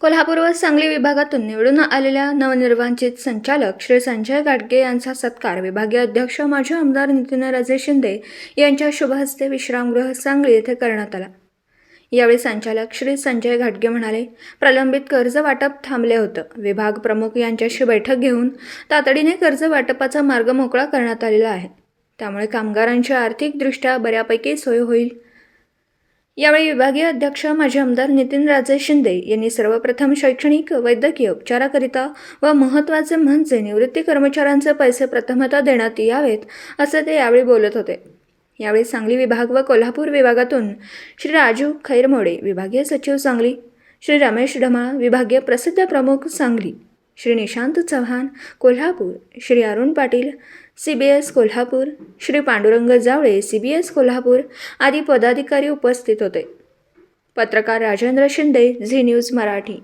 कोल्हापूर व सांगली विभागातून निवडून आलेल्या नवनिर्वाचित संचालक श्री संजय गाडगे यांचा सत्कार विभागीय अध्यक्ष माजी आमदार नितीनराजे शिंदे यांच्या शुभहस्ते विश्रामगृह सांगली येथे करण्यात आला. यावेळी संचालक श्री संजय घाटगे म्हणाले प्रलंबित कर्ज वाटप थांबले होतं. विभाग प्रमुख यांच्याशी बैठक घेऊन तातडीने कर्ज वाटपाचा मार्ग मोकळा करण्यात आलेला आहे. त्यामुळे कामगारांची आर्थिकदृष्ट्या बऱ्यापैकी सोय होईल. यावेळी विभागीय अध्यक्ष माजी आमदार नितीनराजे शिंदे यांनी सर्वप्रथम शैक्षणिक वैद्यकीय उपचाराकरिता व महत्त्वाचे म्हणजे निवृत्ती कर्मचाऱ्यांचे पैसे प्रथमतः देण्यात यावेत असे ते यावेळी बोलत होते. यावेळी सांगली विभाग व कोल्हापूर विभागातून श्री राजू खैरमोडे विभागीय सचिव सांगली श्री रमेश ढमाळ विभागीय प्रसिद्ध प्रमुख Sangli Shri Nishant Chavan Kolhapur Shri Arun Patil C B S Kolhapur Shri Pandurang Jawale C B S Kolhapur आदी पदाधिकारी उपस्थित होते. पत्रकार राजेंद्र शिंदे झी न्यूज मराठी.